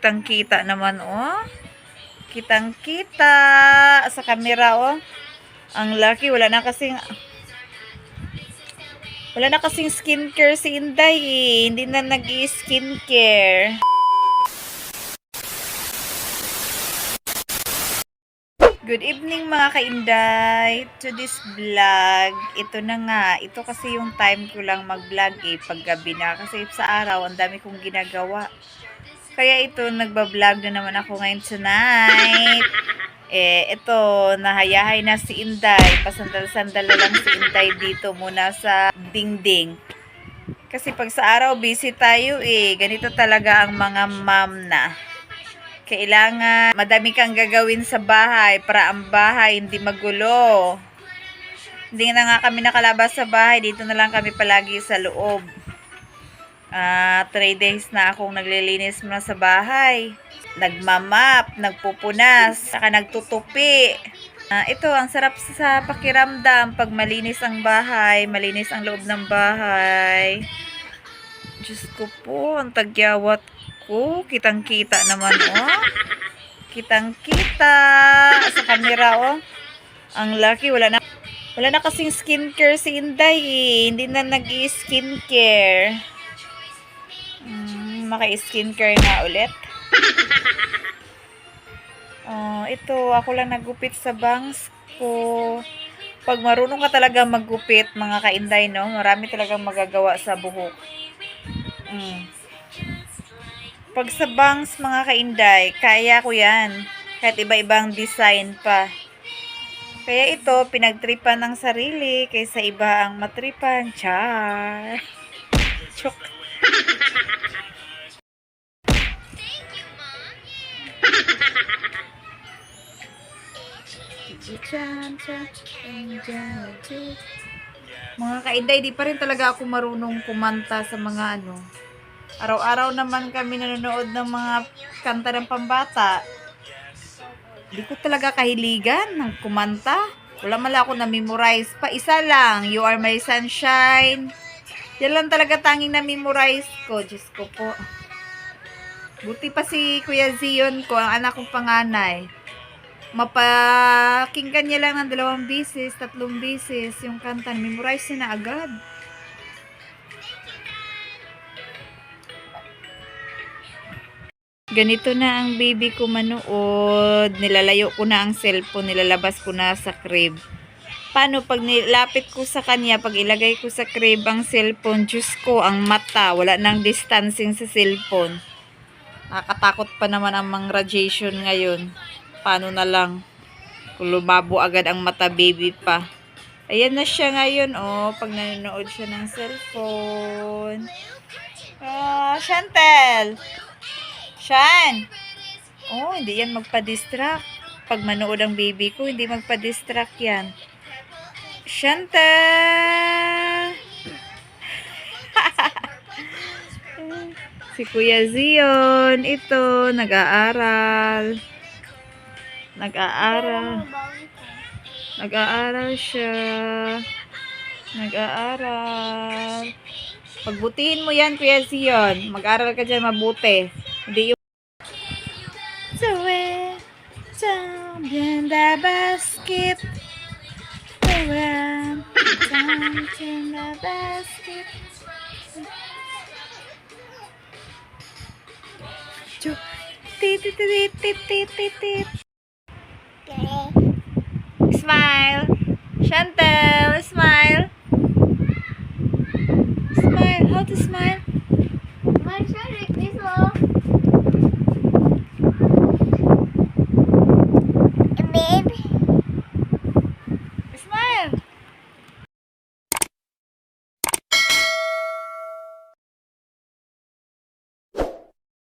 Kitang kita naman, oh. Kitang kita sa camera, oh. Ang laki, wala na kasing wala na kasing skincare si Inday eh. Hindi na nag-skincare. Good evening mga kainday to this vlog. Ito na nga, ito kasi yung time ko lang mag-vlog eh, paggabi na. Kasi sa araw, ang dami kong ginagawa. Kaya ito, nagba-vlog na naman ako ngayon tonight. Eh, ito, nahayahay na si Inday. Pasandal-sandal lang si Inday dito muna sa dingding. Kasi pag sa araw, busy tayo eh. Ganito talaga ang mga mom na. Kailangan madami kang gagawin sa bahay para ang bahay hindi magulo. Hindi na nga kami nakalabas sa bahay. Dito na lang kami palagi sa loob. Ah, three days na akong naglilinis muna sa bahay. Nagmamap, nagpupunas, saka nagtutupi. Ah, ito, ang sarap sa pakiramdam pag malinis ang bahay, malinis ang loob ng bahay. Diyos ko po, ang tagyawat ko. Kitang-kita naman, oh. Kitang-kita sa camera, oh. Ang laki, wala na. Wala na kasing skincare si Inday, eh. Hindi na nag-skincare. Maka-skincare na ulit. Oh, ito, ako lang nagupit sa bangs ko. Pag marunong ka talaga maggupit, mga kainday, no? Marami talagang magagawa sa buhok. Mm. Pag sa bangs, mga kainday, kaya ko yan. Kahit iba-ibang design pa. Kaya ito, pinagtripan ng sarili kaysa iba ang matripan. Char. Chok. Chan. Mga kainday, di pa rin talaga ako marunong kumanta sa mga ano. Araw-araw naman kami nanonood ng mga kanta ng pambata. Di ko talaga kahiligan ng kumanta. Wala man lang ako na-memorize pa. Isa lang, You Are My Sunshine. Yan lang talaga tanging na-memorize ko. Diyos ko po. Buti pa si Kuya Zion ko, ang anak kong panganay. Mapakinggan niya lang ng dalawang bisis, tatlong bisis yung kanta. Memorize niya na agad. Ganito na ang baby ko manood. Nilalayo ko na ang cellphone, nilalabas ko na sa crib. Paano pag nilapit ko sa kanya, pag ilagay ko sa crib ang cellphone, Diyos ko, ang mata, wala nang distancing sa cellphone. Nakakatakot pa naman ang mga radiation ngayon. Paano na lang? Kung lumabo agad ang mata baby pa. Ayan na siya ngayon, oh, pag nanonood siya ng cellphone. Ah, Chantel! Shan! Oh, hindi yan magpa-distract. Pag manood ang baby ko, hindi magpa-distract yan. Chantel! si Kuya Zion, ito, nag-aaral. Nag-aaral. Nag-aaral siya. Nag-aaral. Pagbutihin mo yan, Kuya Zion. Mag-aaral ka dyan mabuti. Hindi yung... Zoe, champion the basket. Zoe, champion the basket. Chuk. Tit, tit, tit, tit, tit, tit. Smile. Chantel, smile. Smile. How to smile? Smile.